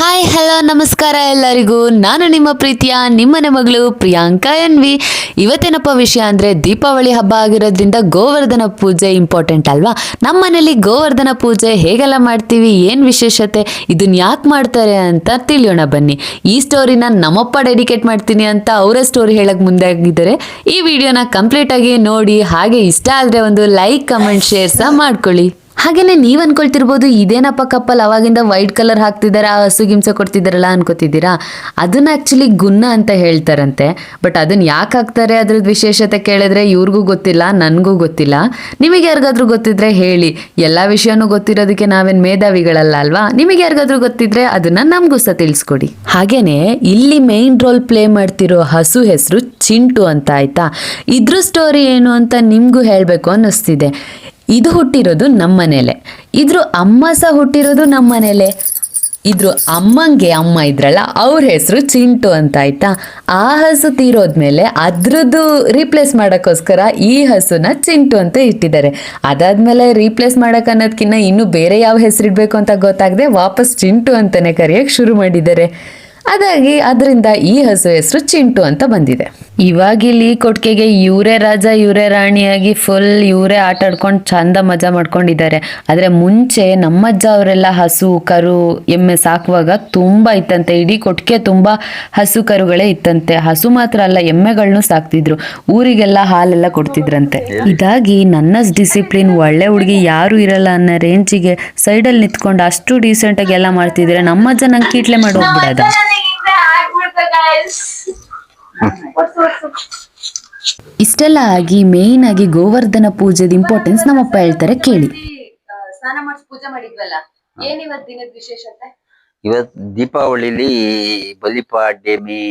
Hi hello ನಮಸ್ಕಾರ ಎಲ್ಲರಿಗೂ. ನಾನು ನಿಮ್ಮ ಪ್ರೀತಿಯ, ನಿಮ್ಮನೆ ಮಗಳು ಪ್ರಿಯಾಂಕಾ ಎನ್ವಿ. ಇವತ್ತೇನಪ್ಪ ವಿಷಯ ಅಂದರೆ ದೀಪಾವಳಿ ಹಬ್ಬ ಆಗಿರೋದ್ರಿಂದ ಗೋವರ್ಧನ ಪೂಜೆ ಇಂಪಾರ್ಟೆಂಟ್ ಅಲ್ವಾ? ನಮ್ಮ ಮನೇಲಿ ಗೋವರ್ಧನ ಪೂಜೆ ಹೇಗೆಲ್ಲ ಮಾಡ್ತೀವಿ, ಏನು ವಿಶೇಷತೆ ಇದನ್ನ ಯಾಕೆ ಮಾಡ್ತಾರೆ ಅಂತ ತಿಳಿಯೋಣ ಬನ್ನಿ. ಈ ಸ್ಟೋರಿನ ನಮ್ಮಪ್ಪ ಡೆಡಿಕೇಟ್ ಮಾಡ್ತೀನಿ ಅಂತ ಅವರ ಸ್ಟೋರಿ ಹೇಳಕ್ಕೆ ಮುಂದೆ ಆಗಿದ್ದಾರೆ. ಈ ವಿಡಿಯೋನ ಕಂಪ್ಲೀಟಾಗಿ ನೋಡಿ, ಹಾಗೆ ಇಷ್ಟ ಆದರೆ ಒಂದು ಲೈಕ್ ಕಮೆಂಟ್ ಶೇರ್ ಸಹ ಮಾಡ್ಕೊಳ್ಳಿ. ಹಾಗೇನೆ ನೀವು ಅನ್ಕೊಳ್ತಿರ್ಬೋದು, ಇದೇನಪ್ಪ ಕಪ್ಪಲ್ ಅವಾಗಿಂದ ವೈಟ್ ಕಲರ್ ಹಾಕ್ತಿದ್ದಾರೆ ಆ ಹಸು ಕೊಡ್ತಿದ್ದಾರಲ್ಲ ಅನ್ಕೋತಿದ್ದೀರಾ? ಅದನ್ನ ಆಕ್ಚುಲಿ ಗುನ್ನ ಅಂತ ಹೇಳ್ತಾರಂತೆ. ಬಟ್ ಅದನ್ನ ಯಾಕೆ ಹಾಕ್ತಾರೆ ಅದ್ರದ್ದು ವಿಶೇಷತೆ ಕೇಳಿದ್ರೆ ಇವ್ರಿಗೂ ಗೊತ್ತಿಲ್ಲ, ನನಗೂ ಗೊತ್ತಿಲ್ಲ. ನಿಮಗೆ ಯಾರಿಗಾದ್ರೂ ಗೊತ್ತಿದ್ರೆ ಹೇಳಿ. ಎಲ್ಲಾ ವಿಷಯನೂ ಗೊತ್ತಿರೋದಕ್ಕೆ ನಾವೇನ್ ಮೇಧಾವಿಗಳಲ್ಲ ಅಲ್ವಾ? ನಿಮಗೆ ಯಾರಿಗಾದ್ರೂ ಗೊತ್ತಿದ್ರೆ ಅದನ್ನ ನಮಗೂ ಸಹ ತಿಳಿಸ್ಕೊಡಿ. ಹಾಗೇನೆ ಇಲ್ಲಿ ಮೇನ್ ರೋಲ್ ಪ್ಲೇ ಮಾಡ್ತಿರೋ ಹಸು ಹೆಸರು ಚಿಂಟು ಅಂತ ಆಯ್ತಾ? ಇದ್ರ ಸ್ಟೋರಿ ಏನು ಅಂತ ನಿಮಗೂ ಹೇಳಬೇಕು ಅನ್ನಿಸ್ತಿದೆ. ಇದು ಹುಟ್ಟಿರೋದು ನಮ್ಮನೇಲೆ ಇದ್ರ ಅಮ್ಮ ಸಹ ಹುಟ್ಟಿರೋದು ನಮ್ಮನೇಲೆ ಇದ್ರು ಅಮ್ಮಂಗೆ ಅಮ್ಮ ಇದ್ರಲ್ಲ, ಅವ್ರ ಹೆಸರು ಚಿಂಟು ಅಂತ ಆಯ್ತಾ? ಆ ಹಸು ತೀರೋದ್ಮೇಲೆ ಅದ್ರದ್ದು ರೀಪ್ಲೇಸ್ ಮಾಡೋಕ್ಕೋಸ್ಕರ ಈ ಹಸುನ ಚಿಂಟು ಅಂತ ಇಟ್ಟಿದ್ದಾರೆ. ಅದಾದ್ಮೇಲೆ ರೀಪ್ಲೇಸ್ ಮಾಡೋಕೆ ಇನ್ನು ಬೇರೆ ಯಾವ ಹೆಸರಿಡ್ಬೇಕು ಅಂತ ಗೊತ್ತಾಗದೆ ವಾಪಸ್ ಚಿಂಟು ಅಂತಲೇ ಕರೆಯೋಕ್ಕೆ ಶುರು ಮಾಡಿದ್ದಾರೆ. ಅದಾಗಿ ಅದರಿಂದ ಈ ಹಸು ಹೆಸರು ಚಿಂಟು ಅಂತ ಬಂದಿದೆ. ಇವಾಗಿಲ್ಲಿ ಕೊಟ್ಕೆಗೆ ಇವರೇ ರಾಜ, ಇವರೇ ರಾಣಿಯಾಗಿ ಫುಲ್ ಇವರೇ ಆಟ ಆಡ್ಕೊಂಡು ಚಂದ ಮಜಾ ಮಾಡ್ಕೊಂಡಿದ್ದಾರೆ. ಆದರೆ ಮುಂಚೆ ನಮ್ಮಜ್ಜ ಅವರೆಲ್ಲ ಹಸು, ಕರು, ಎಮ್ಮೆ ಸಾಕುವಾಗ ತುಂಬಾ ಇತ್ತಂತೆ. ಇಡೀ ಕೊಟ್ಟಿಗೆ ತುಂಬ ಹಸು, ಕರುಗಳೇ ಇತ್ತಂತೆ. ಹಸು ಮಾತ್ರ ಅಲ್ಲ ಎಮ್ಮೆಗಳನ್ನೂ ಸಾಕ್ತಿದ್ರು. ಊರಿಗೆಲ್ಲ ಹಾಲೆಲ್ಲ ಕೊಡ್ತಿದ್ರಂತೆ. ಇದಾಗಿ ನನ್ನ ಡಿಸಿಪ್ಲಿನ್ ಒಳ್ಳೆ ಹುಡುಗಿ ಯಾರು ಇರಲ್ಲ ಅನ್ನೋ ರೇಂಜಿಗೆ ಸೈಡಲ್ಲಿ ನಿಂತ್ಕೊಂಡು ಅಷ್ಟು ಡೀಸೆಂಟಾಗಿ ಎಲ್ಲ ಮಾಡ್ತಿದ್ರೆ ನಮ್ಮಜ್ಜ ನಂಗೆ ಕೀಟ್ಲೆ ಮಾಡಿ ಹೋಗ್ಬಿಡದ? ಇಷ್ಟೆಲ್ಲ ಆಗಿ ಮೇನ್ ಆಗಿ ಗೋವರ್ಧನ ಪೂಜೆದ ಇಂಪಾರ್ಟೆನ್ಸ್ ನಮ್ಮಪ್ಪ ಹೇಳ್ತಾರೆ ಕೇಳಿ. ಸ್ನಾನ ಮಾಡಿಸಿ ಪೂಜೆ ಮಾಡಿದ್ವಲ್ಲ ಏನ್ ಇವತ್ ದಿನದ ವಿಶೇಷತೆ ಇವತ್ ದೀಪಾವಳಿಲಿ ಬಲಿಪಾಡ್ಯಮಿ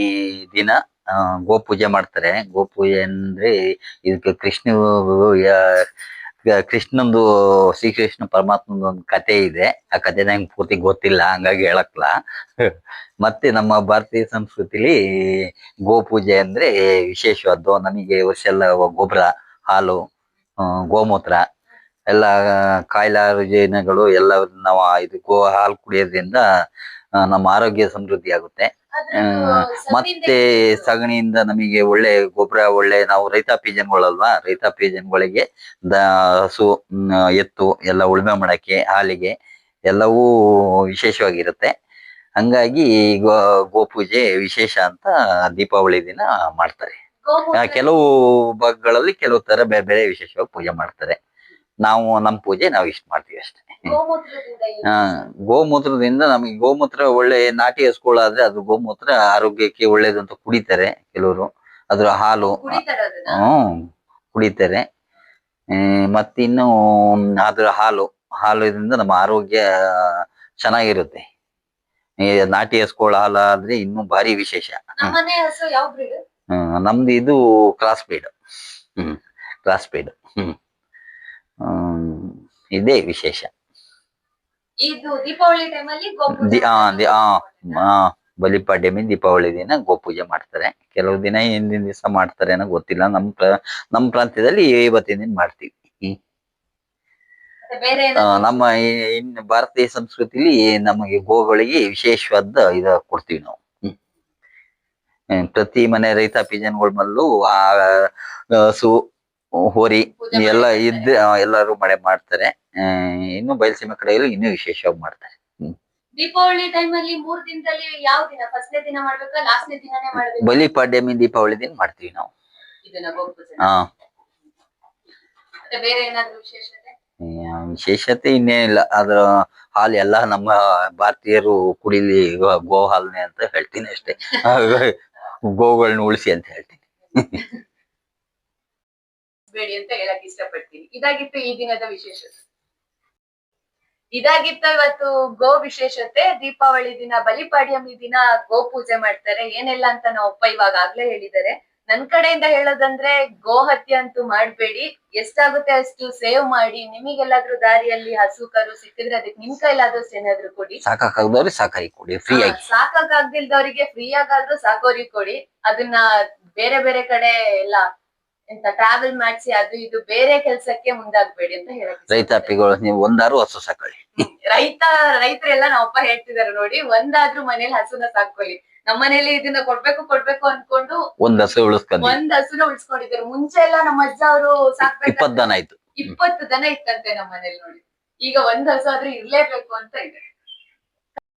ದಿನ ಆ, ಗೋಪೂಜೆ ಮಾಡ್ತಾರೆ. ಗೋಪೂಜೆ ಅಂದ್ರೆ ಇದಕ್ಕೆ ಕೃಷ್ಣ ಕೃಷ್ಣಂದು ಶ್ರೀಕೃಷ್ಣ ಪರಮಾತ್ಮಂದು ಒಂದು ಕತೆ ಇದೆ. ಆ ಕತೆ ನಂಗೆ ಪೂರ್ತಿ ಗೊತ್ತಿಲ್ಲ, ಹಂಗಾಗಿ ಹೇಳಕ್ಲ. ಮತ್ತೆ ನಮ್ಮ ಭಾರತೀಯ ಸಂಸ್ಕೃತಿಲಿ ಗೋಪೂಜೆ ಅಂದ್ರೆ ವಿಶೇಷವಾದ್ದು. ನಮಗೆ ವರ್ಷ ಎಲ್ಲ ಗೊಬ್ಬರ ಹಾಲು ಗೋಮೂತ್ರ, ಎಲ್ಲ ಕಾಯಿಲಾರುಜನಗಳು ಎಲ್ಲ ನಾವು ಇದು ಗೋ, ಹಾಲು ಕುಡಿಯೋದ್ರಿಂದ ನಮ್ಮ ಆರೋಗ್ಯ ಸಮೃದ್ಧಿ ಆಗುತ್ತೆ ಮತ್ತೆ ಸಗಣಿಯಿಂದ ನಮಗೆ ಒಳ್ಳೆ ಗೊಬ್ಬರ ಒಳ್ಳೆ ನಾವು ರೈತಾಪಿ ಜನಗಳಲ್ವಾ ರೈತಾಪಿ ಜನಗಳಿಗೆ ದ ಹಸು ಎತ್ತು ಎಲ್ಲ ಉಳುಮೆ ಮಾಡಕ್ಕೆ ಹಾಲಿಗೆ ಎಲ್ಲವೂ ವಿಶೇಷವಾಗಿರುತ್ತೆ. ಹಂಗಾಗಿ ಗೋ ಗೋಪೂಜೆ ವಿಶೇಷ ಅಂತ ದೀಪಾವಳಿ ದಿನ ಮಾಡ್ತಾರೆ. ಕೆಲವು ಭಾಗಗಳಲ್ಲಿ ಕೆಲವು ತರ ಬೇರೆ ಬೇರೆ ವಿಶೇಷವಾಗಿ ಪೂಜೆ ಮಾಡ್ತಾರೆ. ನಾವು ನಮ್ಮ ಪೂಜೆ ನಾವು ಇಷ್ಟ ಮಾಡ್ತೀವಿ ಅಷ್ಟೇ. ಗೋಮೂತ್ರದಿಂದ ನಮಗೆ ಗೋಮೂತ್ರ ಒಳ್ಳೆ ನಾಟಿ ಹಸುಗಳಾದ್ರೆ ಅದು ಗೋಮೂತ್ರ ಆರೋಗ್ಯಕ್ಕೆ ಒಳ್ಳೇದು ಅಂತ ಕುಡಿತಾರೆ ಕೆಲವರು. ಅದ್ರ ಹಾಲು ಹ್ಮ್ ಕುಡಿತಾರೆ. ಮತ್ತಿನ್ನು ಅದ್ರ ಹಾಲು ಹಾಲು ಇದರಿಂದ ನಮ್ಮ ಆರೋಗ್ಯ ಚೆನ್ನಾಗಿರುತ್ತೆ. ನಾಟಿ ಹಸುಗಳ ಹಾಲು ಆದ್ರೆ ಇನ್ನೂ ಭಾರಿ ವಿಶೇಷ. ನಮ್ದು ಇದು ಕ್ರಾಸ್ ಬೀಡ್ ಹ್ಮ್ ಕ್ರಾಸ್ ಹ್ಮ್. ಹ್ಮ್, ಇದೇ ವಿಶೇಷ. ಇದು ದೀಪಾವಳಿ ಟೈಮಲ್ಲಿ ದಿ- ಆ, ದಿ- ಆ, ಆ, ಬಲಿಪಾಡ್ಯಮಿ ದೀಪಾವಳಿ ದಿನ ಗೋಪೂಜೆ ಮಾಡ್ತಾರೆ. ಕೆಲವು ದಿನ ಹಿಂದಿನ ದಿವಸ ಮಾಡ್ತಾರೆ ಅನ್ನೋ ಗೊತ್ತಿಲ್ಲ. ನಮ್ ಪ್ರ- ನಮ್ ಪ್ರಾಂತ್ಯದಲ್ಲಿ ಇವತ್ತಿನ ದಿನ ಮಾಡ್ತೀವಿ. ಬೇರೆ ಆ, ನಮ್ಮ ಈ- ಇನ್ ಭಾರತೀಯ ಸಂಸ್ಕೃತಿಲಿ ನಮಗೆ ಗೋಗಳಿಗೆ ವಿಶೇಷವಾದ ಇದ ಕೊಡ್ತೀವಿ ನಾವು. ಹ್ಮ್. ಹ್ಮ್, ಪ್ರತಿ ಮನೆ ರೈತಾಪಿ ಜನಗಳ ಮಲ್ಲೂ ಆ ಹಸು ಹೋರಿ ಎಲ್ಲ. ಇದ್ದ ಎಲ್ಲರೂ ಮಳೆ ಮಾಡ್ತಾರೆ. ಇನ್ನು ಬಯಲುಸೀಮೆ ಕಡೆಯಲ್ಲಿ ಇನ್ನೂ ವಿಶೇಷವಾಗಿ ಮಾಡ್ತಾರೆ. ದೀಪಾವಳಿ ಟೈಮಲ್ಲಿ ಮೂರ್ ದಿನದಲ್ಲಿ ಯಾವ ದಿನ? ಫಸ್ಟ್ನೇ ದಿನ ಮಾಡ್ಬೇಕಾ? ಲಾಸ್ಟ್ನೇ ದಿನನೇ ಮಾಡ್ಬೇಕು? ಬಲಿಪಾಡ್ಯಮಿ ದೀಪಾವಳಿ ದಿನ ಮಾಡ್ತೀವಿ ನಾವು. ಹಾ ಬೇರೆ ಏನಾದ್ರು ವಿಶೇಷತೆ? ಇನ್ನೇ ಇಲ್ಲ ಇನ್ನೇನಿಲ್ಲ. ಅದ್ರ ಹಾಲು ಎಲ್ಲ ನಮ್ಮ ಭಾರತೀಯರು ಕುಡಿಲಿ ಗೋ- ಹಾಲ್ನೇ ಅಂತ ಹೇಳ್ತೀನಿ ಅಷ್ಟೇ. ಗೋಗಳನ್ನ ಉಳಿಸಿ ಅಂತ ಹೇಳ್ತೀನಿ. ಬೇಡಿ ಅಂತ ಹೇಳಕ್ ಇಷ್ಟಪಡ್ತೀನಿ. ಇದಾಗಿತ್ತು ಈ ದಿನದ ವಿಶೇಷತೆ ಇದಾಗಿತ್ತು ಇವತ್ತು ಗೋ ವಿಶೇಷತೆ. ದೀಪಾವಳಿ ದಿನ ಬಲಿಪಾಡ್ಯಮಿ ದಿನ ಗೋ ಪೂಜೆ ಮಾಡ್ತಾರೆ. ಏನೆಲ್ಲ ಅಂತ ನಾವಪ್ಪ ಇವಾಗ ಆಗ್ಲೇ ಹೇಳಿದ್ದಾರೆ. ನನ್ ಕಡೆಯಿಂದ ಹೇಳೋದಂದ್ರೆ ಗೋ ಹತ್ಯೆ ಅಂತೂ ಮಾಡ್ಬೇಡಿ. ಎಷ್ಟಾಗುತ್ತೆ ಅಷ್ಟು ಸೇವ್ ಮಾಡಿ. ನಿಮಗೆಲ್ಲಾದ್ರೂ ದಾರಿಯಲ್ಲಿ ಹಸು ಕರು ಸಿಕ್ಕಿದ್ರೆ ಅದಕ್ಕೆ ನಿಮ್ ಕೈಲಾದಷ್ಟು ಏನಾದ್ರು ಕೊಡಿ. ಸಾಕಾಗದವ್ರಿಗೆ ಸಾಕಾಗಿ ಕೊಡಿ. ಫ್ರೀ ಆಗಿ. ಸಾಕಾಗ್ದಿಲ್ದವರಿಗೆ ಫ್ರೀ ಆಗಾದ್ರೂ ಸಾಕೋರಿಗೆ ಕೊಡಿ. ಅದನ್ನ ಬೇರೆ ಬೇರೆ ಕಡೆ ಎಲ್ಲ ಎಂತ ಟ್ರಾವೆಲ್ ಮಾಡಿಸಿ ಅದು ಇದು ಬೇರೆ ಕೆಲ್ಸಕ್ಕೆ ಮುಂದಾಗ್ಬೇಡಿ ಅಂತ ಹೇಳಕ್. ರೈತಾಪಿಗಳು ನೀವು ಒಂದಾರು ಹಸು ಸಾಕೊಳ್ಳಿ ರೈತ ರೈತರೆಲ್ಲ ನಮ್ಮಪ್ಪ ಹೇಳ್ತಿದಾರೆ ನೋಡಿ ಒಂದಾದ್ರೂ ಮನೇಲಿ ಹಸುನ ಸಾಕೊಳ್ಳಿ ನಮ್ಮ ಮನೇಲಿ ಇದನ್ನ ಕೊಡ್ಬೇಕು ಕೊಡ್ಬೇಕು ಅನ್ಕೊಂಡು ಒಂದ್ ಹಸು ಉಳಿಸ್ಕೊಂಡು. ಒಂದ್ ಹಸುನ ಉಳಿಸ್ಕೊಂಡಿದ್ದಾರೆ. ಮುಂಚೆ ಎಲ್ಲ ನಮ್ಮ ಅಜ್ಜ ಅವರು ಸಾಕ್ಬೇಕು ದನ ಆಯ್ತು. ಇಪ್ಪತ್ತು ದನ ಇತ್ತಂತೆ ನಮ್ಮ ಮನೇಲಿ ನೋಡಿ. ಈಗ ಒಂದ್ ಹಸು ಆದ್ರೂ ಇರ್ಲೇಬೇಕು ಅಂತ ಇದೆ.